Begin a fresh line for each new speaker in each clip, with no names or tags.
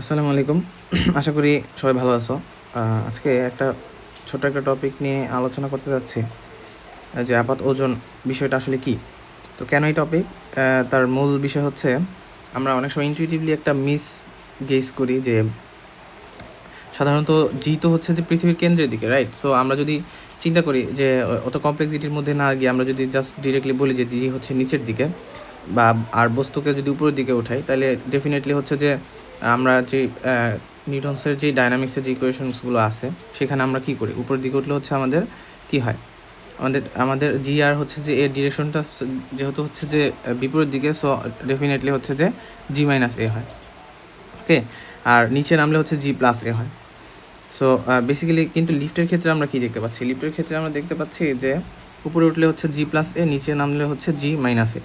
আসসালামু আলাইকুম। আশা করি সবাই ভালো আছো। আজকে একটা ছোট একটা টপিক নিয়ে আলোচনা করতে যাচ্ছি। যে আপাত ওজন বিষয়টা আসলে কি? তো কেন এই টপিক তার মূল বিষয় হচ্ছে, আমরা অনেক সময় ইনটিউটিভলি একটা মিস গেস করি যে, সাধারণত জি তো হচ্ছে যে পৃথিবীর কেন্দ্রের দিকে রাইট সো আমরা যদি চিন্তা করি যে, অত কমপ্লেক্সিটির মধ্যে না গিয়ে আমরা যদি জাস্ট ডিরেক্টলি বলি যে জি হচ্ছে নিচের দিকে বা, আর বস্তুকে যদি উপরের দিকে উঠাই, তাহলে ডেফিনেটলি হচ্ছে যে আমরা যে নিউটনসের যে ডায়নামিক্সের যে ইকুয়েশনসগুলো আছে, সেখানে আমরা কি করি? উপরের দিকে উঠলে হচ্ছে আমাদের কি হয়? আমাদের আমাদের জি আর হচ্ছে যে এর ডিরেকশনটা যেহেতু হচ্ছে যে, বিপরীত দিকে সো ডেফিনেটলি হচ্ছে যে জি মাইনাস এ হয়। ওকে আর নিচে নামলে হচ্ছে জি প্লাস এ হয়। সো বেসিক্যালি কিন্তু লিফটের ক্ষেত্রে আমরা কি দেখতে পাচ্ছি? লিফটের ক্ষেত্রে আমরা দেখতে পাচ্ছি যে, উপরে উঠলে হচ্ছে জি প্লাস এ নিচে নামলে হচ্ছে জি মাইনাস এ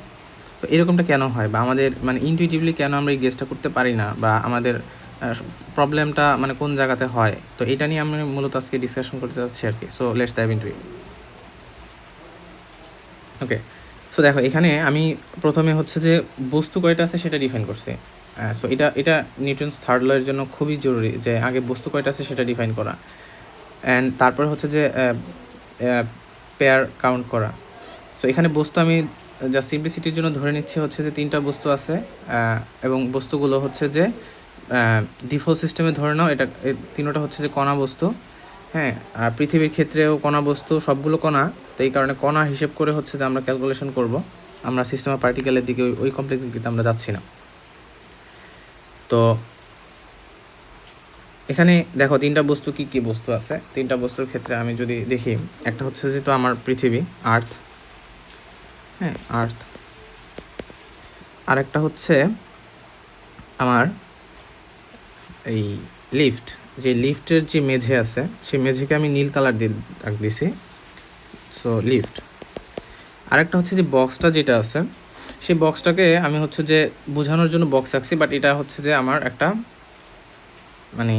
তো এরকমটা কেন হয়? বা আমাদের মানে ইনটুইটিভলি কেন আমরা এই গেসটা করতে পারি না? বা আমাদের প্রবলেমটা মানে কোন জায়গাতে হয়? তো এটা নিয়ে আমি মূলত আজকে ডিসকাশন করতে চাচ্ছি আর কি। So let's dive into it okay so দেখো, এখানে আমি প্রথমে হচ্ছে যে বস্তু কয়টা আছে সেটা ডিফাইন করছি। সো এটা এটা নিউটনস থার্ড লয়ের জন্য খুবই জরুরি যে আগে বস্তু কয়টা আছে সেটা ডিফাইন করা। অ্যান্ড তারপর হচ্ছে যে পেয়ার কাউন্ট করা। সো এখানে বস্তু আমি যা সিম্পলিসিটির জন্য ধরে নিচ্ছি হচ্ছে যে তিনটা বস্তু আছে এবং বস্তুগুলো হচ্ছে যে ডিফল্ট সিস্টেমে ধরে নাও, এটা তিনোটা হচ্ছে যে কণা বস্তু হ্যাঁ আর পৃথিবীর ক্ষেত্রেও কণা বস্তু, সবগুলো কণা, তো এই কারণে কণা হিসেব করে হচ্ছে যে আমরা ক্যালকুলেশন করব, আমরা সিস্টেম অফ পার্টিকেলের দিকে ওই- ওই কমপ্লেক্সিটিতে আমরা যাচ্ছি না। তো, এখানে দেখো তিনটা বস্তু কি কি বস্তু আছে? তিনটা বস্তুর ক্ষেত্রে আমি যদি দেখি, একটা হচ্ছে যে তো আমার পৃথিবী আর্থ হ্যাঁ আর্থ। আরেকটা হচ্ছে আমার এই লিফট। যে লিফটের যে মেঝে আছে, সেই মেঝেকে আমি নীল কালার দিয়ে দাগ দিছি। সো লিফট আরেকটা হচ্ছে যে বক্সটা যেটা আছে, সেই বক্সটাকে আমি হচ্ছে যে বোঝানোর জন্য বক্স রাখছি বাট এটা হচ্ছে যে আমার একটা মানে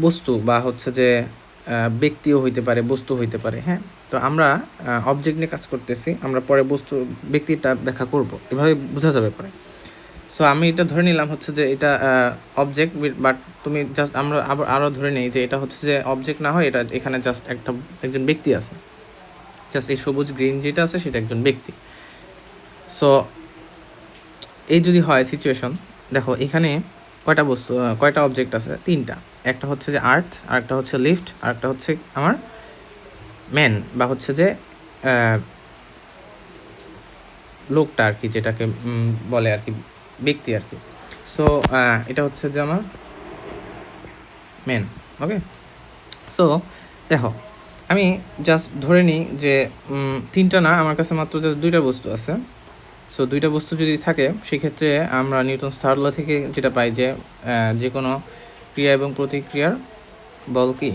বস্তু বা হচ্ছে যে ব্যক্তিও হইতে পারে, বস্তু হইতে পারে হ্যাঁ। তো আমরা অবজেক্ট নিয়ে কাজ করতেছি, আমরা পরে বস্তু, ব্যক্তিটা ব্যাখ্যা করব। এভাবে বোঝা যাবে পরে। সো আমি এটা ধরে নিলাম হচ্ছে যে এটা অবজেক্ট বাট তুমি জাস্ট আমরা আবার আরও ধরে নিই যে এটা হচ্ছে যে অবজেক্ট না হয়, এটা এখানে জাস্ট একটা, একজন ব্যক্তি আছে। জাস্ট এই সবুজ গ্রিন যেটা আছে, সেটা একজন ব্যক্তি। সো এই যদি হয় সিচুয়েশন দেখো এখানে কয়টা বস্তু কয়টা অবজেক্ট আছে? তিনটা। একটা হচ্ছে যে আর্থ আর একটা হচ্ছে লিফট আর একটা হচ্ছে আমার ম্যান বা হচ্ছে যে লোকটা আর কি যেটাকে বলে আর কি, ব্যক্তি আর কি। সো এটা হচ্ছে যে আমার মেন ওকে সো দেখো, আমি জাস্ট ধরে নিই যে তিনটা না, আমার কাছে মাত্র জাস্ট দুইটা বস্তু আছে। সো দুইটা বস্তু যদি থাকে, সেক্ষেত্রে আমরা নিউটন থার্ড ল থেকে যেটা পাই যে যে কোনো ক্রিয়া এবং প্রতিক্রিয়ার বল কি?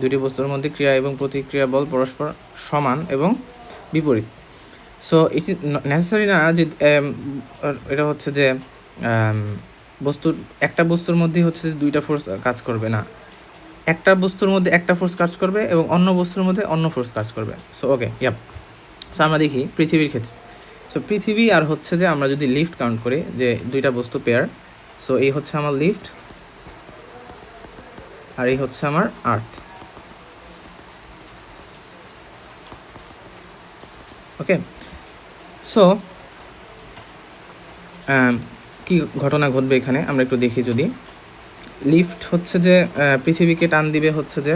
দুটি বস্তুর মধ্যে ক্রিয়া এবং প্রতিক্রিয়া বল পরস্পর সমান এবং বিপরীত। সো ইট নেসেসারি না যে um, এটা হচ্ছে যে um, বস্তুর একটা বস্তুর মধ্যে হচ্ছে যে দুইটা ফোর্স কাজ করবে না। একটা বস্তুর মধ্যে একটা ফোর্স কাজ করবে এবং অন্য বস্তুর মধ্যে অন্য ফোর্স কাজ করবে। সো ওকে ইয়াপ সো আমরা দেখি পৃথিবীর ক্ষেত্রে। সো পৃথিবী আর হচ্ছে যে আমরা যদি লিফট কাউন্ট করি যে দুইটা বস্তু পেয়ার সো এই হচ্ছে আমার লিফট আর এই হচ্ছে আমার আর্থ ওকে সো কি ঘটনা ঘটবে এখানে? আমরা একটু দেখি যদি। লিফট হচ্ছে যে পৃথিবীকে টান দিবে হচ্ছে যে,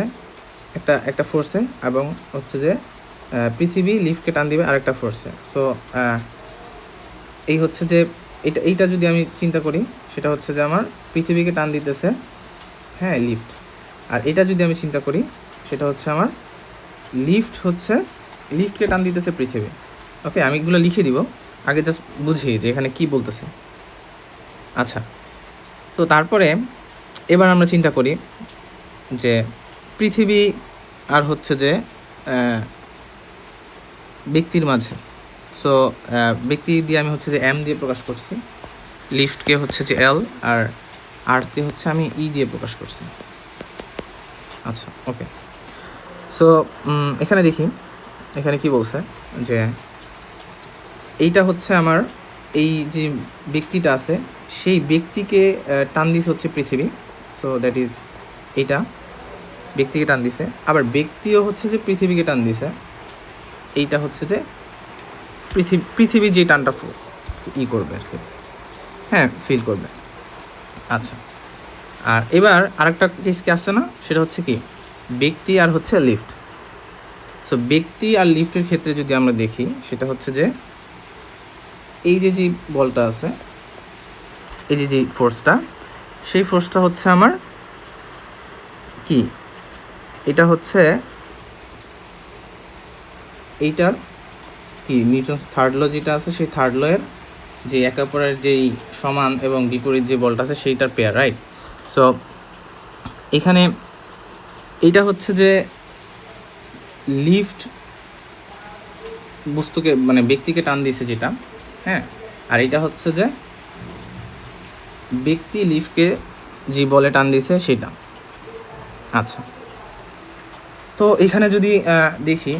একটা একটা ফোর্সে এবং হচ্ছে যে পৃথিবী লিফটকে টান দিবে আরেকটা ফোর্সে সো এই হচ্ছে যে, এটা, এইটা যদি আমি চিন্তা করি, সেটা হচ্ছে যে আমার পৃথিবীকে টান দিতেছে হ্যাঁ লিফট আর এটা যদি আমি চিন্তা করি, সেটা হচ্ছে আমার লিফট হচ্ছে লিফটকে টান দিতেছে পৃথিবী। ওকে আমি এগুলো লিখে দিব। আগে জাস্ট বুঝি যে এখানে কি বলতেছে। আচ্ছা তো তারপরে এবার আমরা চিন্তা করি যে পৃথিবী আর হচ্ছে যে ব্যক্তির মাঝে। সো ব্যক্তি দিয়ে আমি হচ্ছে যে এম দিয়ে প্রকাশ করছি। লিফটকে হচ্ছে যে এল আর আর্থকে হচ্ছে আমি ই দিয়ে প্রকাশ করছি। আচ্ছা ওকে সো এখানে দেখি। এখানে কি বলছে? যে এইটা হচ্ছে আমার, এই যে ব্যক্তিটা আছে, সেই ব্যক্তিকে টান দিছে হচ্ছে পৃথিবী। সো দ্যাট ইজ এইটা ব্যক্তিকে টান দিছে। আবার ব্যক্তিও হচ্ছে যে পৃথিবীকে টান দিছে। এইটা হচ্ছে যে পৃথিবী পৃথিবী যে টানটা ই করবে আর কি। হ্যাঁ ফিল করবে। আচ্ছা। আর এবার আরেকটা কেস কি আসছে না? সেটা হচ্ছে কি? ব্যক্তি আর হচ্ছে লিফট সো ব্যক্তি আর লিফটের ক্ষেত্রে যদি আমরা দেখি, সেটা হচ্ছে যে এই যে যে বলটা আছে, এই যে যে ফোর্সটা সেই ফোর্সটা হচ্ছে আমার কি? এটা হচ্ছে এইটার কি? নিউটনস থার্ড ল যেটা আছে, সেই থার্ড লয়ের যে একে অপরের যেই সমান এবং বিপরীত যে বলটা আছে, সেইটার পেয়ার রাইট সো এখানে এইটা হচ্ছে যে লিফট বস্তুকে মানে ব্যক্তিকে টান দিয়েছে যেটা হ্যাঁ? আর এটা হচ্ছে যে ব্যক্তি লিফটকে যে বলে টান দিয়েছে সেটা। আচ্ছা। তো এখানে যদি দেখি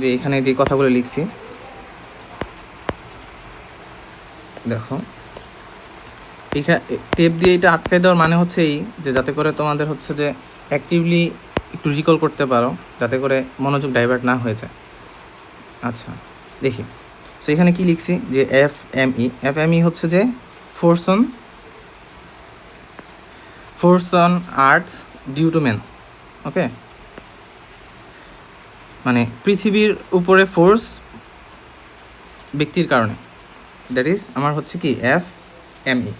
যে এখানে যে কথাগুলো লিখছি। দেখো। টেপ দিয়ে এটা আটকে দেওয়ার মানে হচ্ছে এই যে যাতে করে তোমাদের হচ্ছে যে অ্যাক্টিভলি একটু রিকল করতে পারো, যাতে করে মনোযোগ ডাইভার্ট না হয়ে যায়। আচ্ছা দেখি। সো এখানে কি লিখছি? যে F M E F M E হচ্ছে যে force on force on earth due to man okay মানে পৃথিবীর উপরে ফোর্স ব্যক্তির কারণে। দ্যাট ইজ আমার হচ্ছে কি? এফ এম ই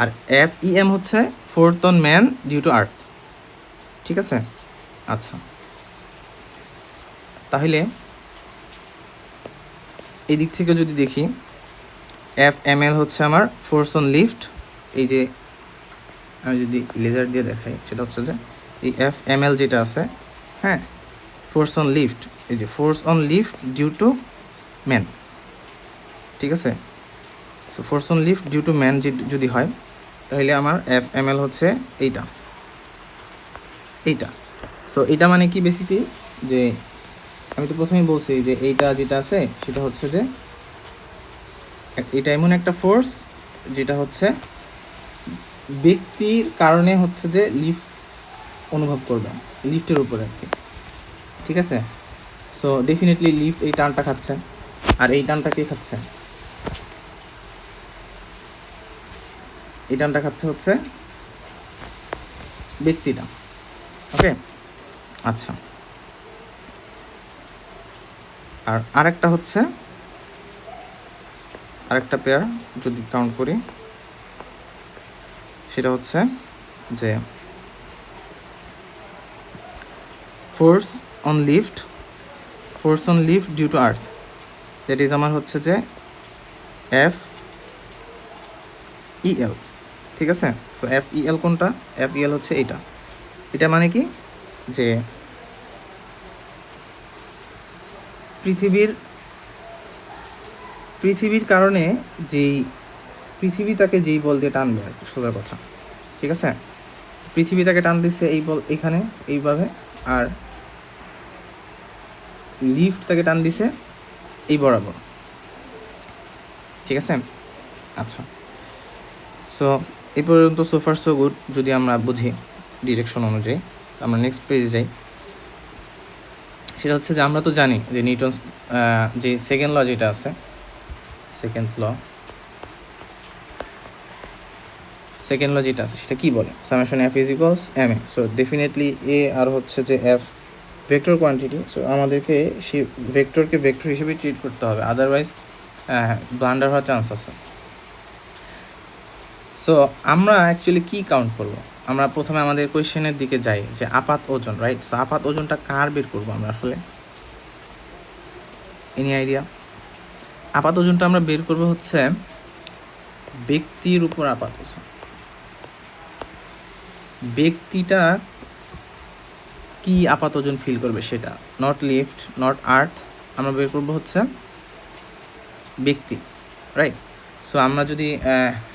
আর এফ ই এম হচ্ছে force on man due to earth ঠিক আছে? আচ্ছা। তাহলে এই দিক থেকে যদি দেখি এফ এম এল হচ্ছে আমার ফোর্স অন লিফট এই যে আমি যদি লেজার দিয়ে দেখাই, সেটা হচ্ছে যে এই এফ এম এল যেটা আছে হ্যাঁ? ফোর্স অন লিফট এই যে force on lift due to man ঠিক আছে? So force on lift due to man যদি হয়, তাহলে আমার এফ এম এল হচ্ছে এইটা। এইটা। সো এটা মানে কি বেসিক্যালি যে আমি তো প্রথমেই বলছি যে এইটা যেটা আছে, সেটা হচ্ছে যে এটা এমন একটা ফোর্স যেটা হচ্ছে ব্যক্তির কারণে হচ্ছে যে লিফট অনুভব করবে লিফটের উপরে আর কি। ঠিক আছে? সো ডেফিনেটলি লিফট এই টানটা খাচ্ছে। আর এই টানটা কে খাচ্ছে? এই টানটা খাচ্ছে হচ্ছে ব্যক্তিটা। ওকে? আচ্ছা। আর আরেকটা হচ্ছে, আরেকটা পেয়ার যদি কাউন্ট করি, সেটা হচ্ছে যে force on lift force on lift due to earth that is আমার হচ্ছে যে এফ ইএল ঠিক আছে? সো এফ ইএল কোনটা? এফ ইএল হচ্ছে এটা এটা মানে কি? যে পৃথিবীর পৃথিবীর কারণে যেই, পৃথিবী তাকে যেই বল দিয়ে টানবে আর সোজা কথা। ঠিক আছে? পৃথিবী তাকে টান দিচ্ছে এই বল এখানে, এইভাবে, আর লিফট তাকে টান দিছে এই বরাবর। ঠিক আছে? আচ্ছা। সো এই পর্যন্ত সোফার সো গুড যদি আমরা বুঝি। ডিরেকশন অনুযায়ী। আমরা নেক্সট পেজ যাই। সেটা হচ্ছে যে আমরা তো জানি যে নিউটনস যে সেকেন্ড ল যেটা আছে সেকেন্ড ল সেকেন্ড ল যেটা আছে, সেটা কি বলে? Summation F is equals M A so definitely A আর হচ্ছে যে এফ ভেক্টর কোয়ান্টিটি সো আমাদেরকে সেই ভেক্টরকে ভেক্টর হিসেবে ট্রিট করতে হবে। আদারওয়াইজ ব্লান্ডার হওয়ার চান্স আছে। সো আমরা অ্যাকচুয়ালি কি কাউন্ট করব? আমরা প্রথমে আমাদের কোয়েশ্চেনের দিকে যাই, যে আপাত ওজন রাইট সো আপাত ওজনটা কার বের করব আমরা আসলে? এনি আইডিয়া আপাত ওজনটা আমরা বের করব হচ্ছে ব্যক্তির উপর আপাত ওজন। ব্যক্তিটা কি আপাত ওজন ফিল করবে সেটা? নট লিফট নট আর্থ আমরা বের করব হচ্ছে ব্যক্তি রাইট সো আমরা যদি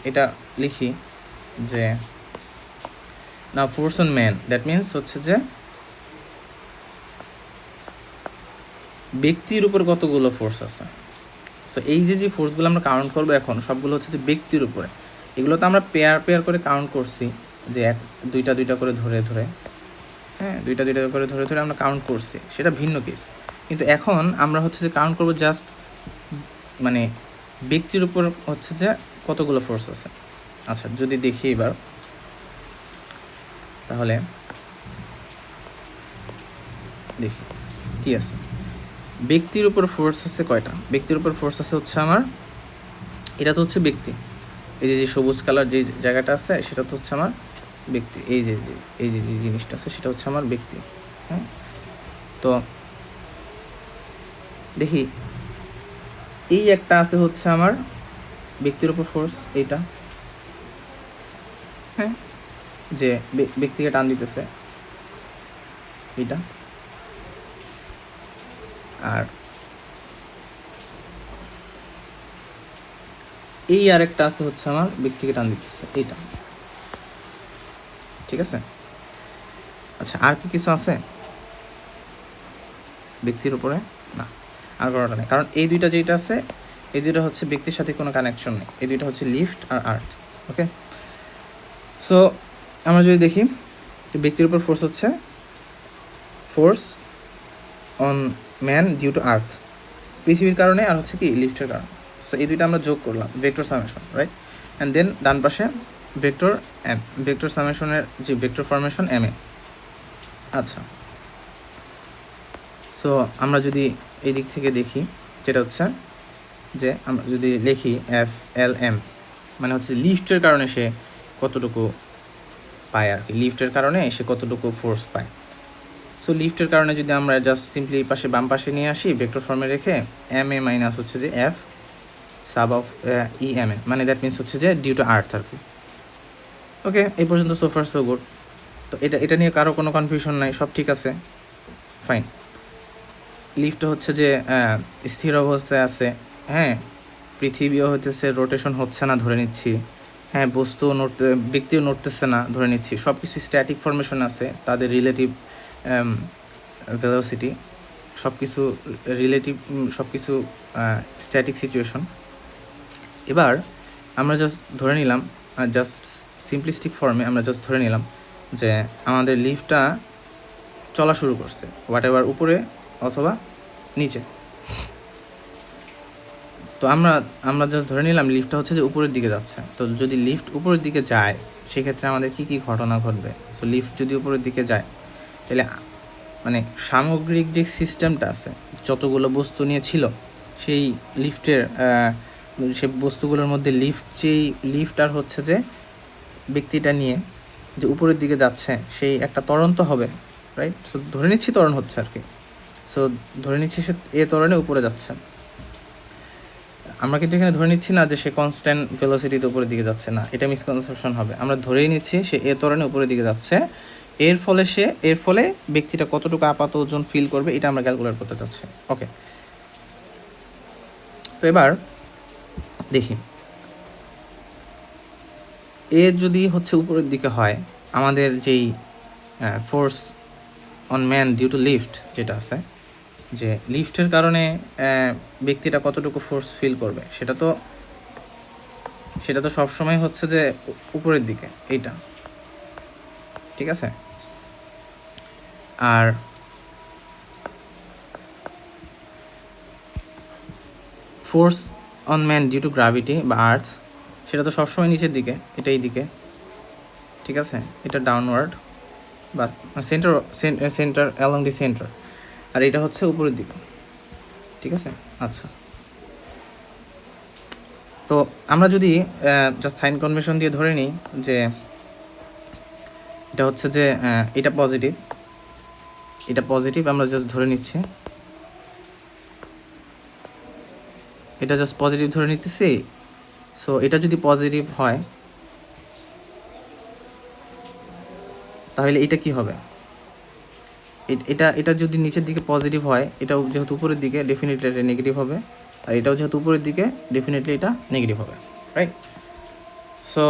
এটা লিখি যে না force on man that means হচ্ছে যে ব্যক্তির উপর কতগুলো ফোর্স আছে? সো এই যে যে ফোর্সগুলো আমরা কাউন্ট করব এখন, সবগুলো হচ্ছে যে ব্যক্তির উপরে। এগুলো তো আমরা পেয়ার পেয়ার করে কাউন্ট করছি, যে এক, দুইটা দুইটা করে ধরে ধরে। হ্যাঁ দুইটা দুইটা করে ধরে ধরে আমরা কাউন্ট করছি। সেটা ভিন্ন কেস কিন্তু এখন আমরা হচ্ছে যে কাউন্ট করব জাস্ট মানে ব্যক্তির উপর হচ্ছে যে কতগুলো ফোর্স আছে। আচ্ছা যদি দেখি এবার। তাহলে দেখি, কি আছে? ব্যক্তির উপর ফোর্স আছে কয়টা? ব্যক্তির উপর ফোর্স আছে হচ্ছে আমার, এটা তো হচ্ছে ব্যক্তি। এই যে যে সবুজ কালার যে জায়গাটা আছে, সেটা তো হচ্ছে আমার ব্যক্তি। এই যে এই যে যে জিনিসটা আছে, সেটা হচ্ছে আমার ব্যক্তি। হ্যাঁ? তো দেখি, এই একটা আছে হচ্ছে আমার ব্যক্তির উপর ফোর্স এইটা। হ্যাঁ? যে ব্যক্তিকে টান দিতেছে। এটা আর এই আরেকটা আছে হচ্ছে আমার ব্যক্তিকে টান দিতেছে, এইটা। ঠিক আছে? আচ্ছা আর কি কিছু আছে? ব্যক্তির উপরে? না, আর কোনোটা নেই। কারণ এই দুইটা যেটা আছে, এই দুইটা হচ্ছে ব্যক্তির সাথে কোনো কানেকশন নেই। এই দুইটা হচ্ছে লিফট আর আর্থ ওকে সো আমরা যদি দেখি ব্যক্তির উপর ফোর্স হচ্ছে force on man due to earth পৃথিবীর কারণে আর হচ্ছে কি লিফটের কারণে। সো এই দুইটা আমরা যোগ করলাম vector summation right and then ডান পাশে ভেক্টর এম ভেক্টর সামেশনের যে ভেক্টর ফরমেশন এম এ। আচ্ছা। সো আমরা যদি এই দিক থেকে দেখি, যেটা হচ্ছে যে, আমরা যদি লিখি এফ এল এম মানে হচ্ছে লিফটের কারণে সে কতটুকু পায় আর কি, লিফটের কারণে সে কতটুকু ফোর্স পায়। সো লিফটের কারণে যদি আমরা জাস্ট সিম্পলি পাশে বাম পাশে নিয়ে আসি ভেক্টর ফর্মে রেখে এম এ মাইনাস হচ্ছে যে F sub of E M A মানে দ্যাট মিনস হচ্ছে যে ডিউ টু আর্থ আর কি। ওকে এই পর্যন্ত সোফার সো গুড তো এটা এটা নিয়ে কারও কোনো কনফিউশন নাই, সব ঠিক আছে। ফাইন লিফট হচ্ছে যে স্থির অবস্থায় আছে। হ্যাঁ পৃথিবীও হইতেছে রোটেশন হচ্ছে না ধরে নিচ্ছি। হ্যাঁ বস্তু নড়তে, ব্যক্তিও নড়তেছে না, ধরে নিচ্ছি। সব কিছু স্ট্যাটিক ফরমেশন আছে, তাদের রিলেটিভ ভেলোসিটি সব কিছু রিলেটিভ সব কিছু স্ট্যাটিক সিচুয়েশন এবার আমরা জাস্ট ধরে নিলাম জাস্ট সিম্পলিস্টিক ফর্মে আমরা জাস্ট ধরে নিলাম যে আমাদের লিফটটা চলা শুরু করছে হোয়াট এভার উপরে অথবা নিচে। তো আমরা আমরা জাস্ট ধরে নিলাম লিফটটা হচ্ছে যে উপরের দিকে যাচ্ছে। তো যদি লিফট উপরের দিকে যায়, সেক্ষেত্রে আমাদের কি কি ঘটনা ঘটবে? সো লিফট যদি উপরের দিকে যায়, তাহলে মানে সামগ্রিক যে সিস্টেমটা আছে, যতগুলো বস্তু নিয়ে ছিল, সেই লিফটের সে বস্তুগুলোর মধ্যে লিফট যেই লিফট আর হচ্ছে যে ব্যক্তিটা নিয়ে যে উপরের দিকে যাচ্ছে, সেই একটা ত্বরণ তো হবে রাইট সো ধরে নিচ্ছি তরণ হচ্ছে আর কি। সো ধরে নিচ্ছি সে এ তরণে উপরে যাচ্ছে। আমরা কিন্তু এখানে ধরে নিচ্ছি না যে সে কনস্ট্যান্ট ভেলোসিটিতে উপরের দিকে যাচ্ছে না, এটা মিসকনসেপশন হবে। আমরা ধরেই নিচ্ছি সে এ ত্বরণে উপরের দিকে যাচ্ছে, এর ফলে সে, এর ফলে ব্যক্তিটা কতটুকু আপাত ওজন ফিল করবে এটা আমরা ক্যালকুলেট করতে চাচ্ছি। ওকে তো এবার দেখি। এ যদি হচ্ছে উপরের দিকে হয়, আমাদের যেই force on man due to lift যেটা আছে যে লিফটের কারণে ব্যক্তিটা কতটুকু ফোর্স ফিল করবে, সেটা তো সেটা তো সবসময় হচ্ছে যে উপরের দিকে, এইটা। ঠিক আছে? আর force on man due to gravity বা আর্থ সেটা তো সবসময় নিচের দিকে এটা এই দিকে। ঠিক আছে? এটা ডাউনওয়ার্ড বা centre centre along the centre আর এটা হচ্ছে উপরের দিক। ঠিক আছে? আচ্ছা। তো আমরা যদি জাস্ট সাইন কনভেনশন দিয়ে ধরে নিই যে এটা হচ্ছে যে এটা পজিটিভ এটা পজিটিভ আমরা জাস্ট ধরে নিচ্ছি। এটা জাস্ট পজিটিভ ধরে নিতেছি। সো এটা যদি পজিটিভ হয়, তাহলে এটা কি হবে? এটা এটা যদি নিচের দিকে পজিটিভ হয়, এটাও যেহেতু উপরের দিকে ডেফিনেটলি এটা নেগেটিভ হবে। আর এটাও যেহেতু উপরের দিকে ডেফিনেটলি এটা নেগেটিভ হবে রাইট সো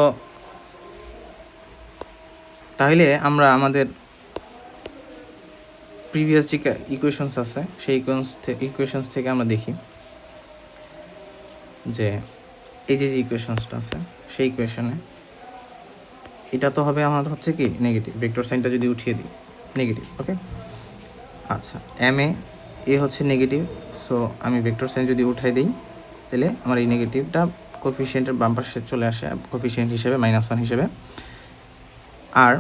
তাহলে আমরা আমাদের প্রিভিয়াস যে ইকুয়েশনস আছে, সেই ইকুয়েশনস থেকে আমরা দেখি যে এই যে যে ইকুয়েশনসটা আছে, সেই ইকুয়েশনে এটা তো হবে আমার হচ্ছে কি নেগেটিভ ভেক্টর সাইনটা যদি উঠিয়ে দিই নেগেটিভ ওকে আচ্ছা এম এ এ হচ্ছে নেগেটিভ সো আমি ভেক্টর সাইন যদি উঠাই দিই, তাহলে আমার এই নেগেটিভটা কোফিসিয়েন্টের বাম পাশে চলে আসে কোফিসিয়েন্ট হিসেবে মাইনাস ওয়ান হিসেবে। আর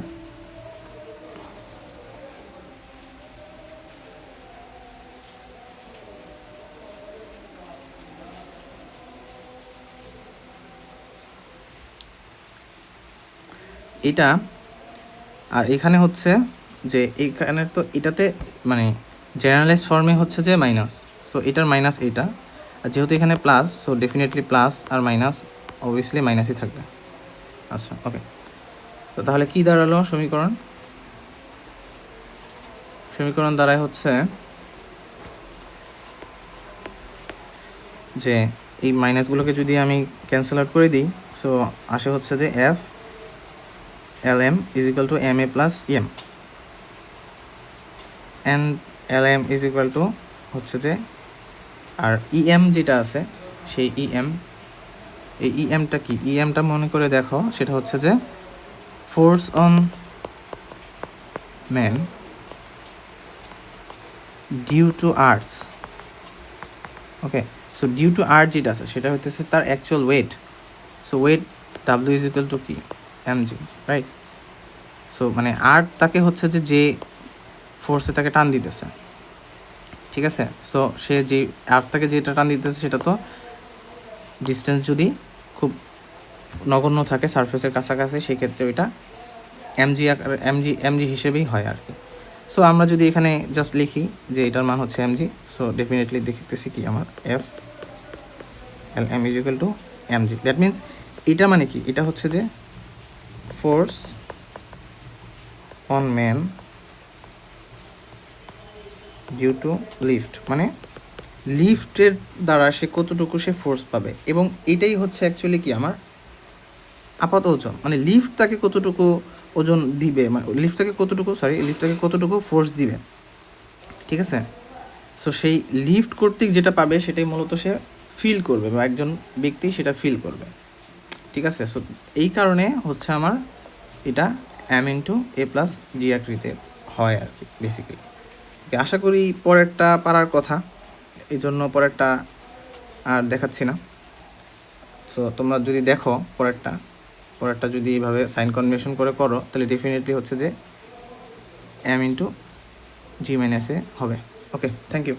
এটা, আর এখানে হচ্ছে যে এইখানে তো এটাতে মানে জেনারেলাইজ ফর্মে হচ্ছে যে মাইনাস সো এটার মাইনাস এটা। আর যেহেতু এখানে প্লাস সো ডেফিনেটলি প্লাস আর মাইনাস অবভিয়াসলি মাইনাসই থাকবে। আচ্ছা ওকে তো তাহলে কি দাঁড়াল সমীকরণ? সমীকরণ দ্বারাই হচ্ছে যে এই মাইনাসগুলোকে যদি আমি ক্যান্সেল আউট করে দিই সো আসে হচ্ছে যে F L M is equal to M A plus M and L M is equal to হচ্ছে যে, আর ইএম যেটা আছে, সেই ইএম এই ইএমটা কি? ইএমটা মনে করে দেখো, সেটা হচ্ছে যে force on man due to earth okay so due to earth যেটা আছে, সেটা হইতেছে তার actual weight so weight W is equal to কি? এম জি রাইট সো মানে আর্ট তাকে হচ্ছে যে যে ফোর্সে তাকে টান দিতেছে। ঠিক আছে? সো সে যে আর্ট তাকে যেটা টান দিতেছে, সেটা তো ডিস্টেন্স যদি খুব নগণ্য থাকে সারফেসের কাছাকাছি, সেক্ষেত্রে ওইটা এমজি আকার এমজি এমজি হিসেবেই হয় আর কি। সো আমরা যদি এখানে জাস্ট লিখি যে এটার মান হচ্ছে এমজি সো ডেফিনেটলি দেখতেছি কি আমার F L M is equal to MG that means এটা মানে কি? এটা হচ্ছে যে force on man due to lift মানে লিফটের দ্বারা সে কতটুকু সে ফোর্স পাবে। এবং এটাই হচ্ছে অ্যাকচুয়ালি কি আমার আপাত ওজন। মানে লিফট তাকে কতটুকু ওজন দিবে মানে লিফট তাকে কতটুকু সরি লিফট তাকে কতটুকু ফোর্স দিবে। ঠিক আছে? সো সেই লিফট কর্তৃক যেটা পাবে, সেটাই মূলত সে ফিল করবে, বা একজন ব্যক্তি সেটা ফিল করবে। ঠিক আছে? সো এই কারণে হচ্ছে আমার এটা M into A plus G আকৃতির হয় আর কি বেসিক্যালি আশা করি পরেরটা পারার কথা। এই জন্য পরেরটা আর দেখাচ্ছি না। সো তোমরা যদি দেখো পরেরটা পরেরটা যদি এইভাবে সাইন কনভেনশন করে করো, তাহলে ডেফিনেটলি হচ্ছে যে এম ইন্টু জি মাইনাসে হবে। Okay thank you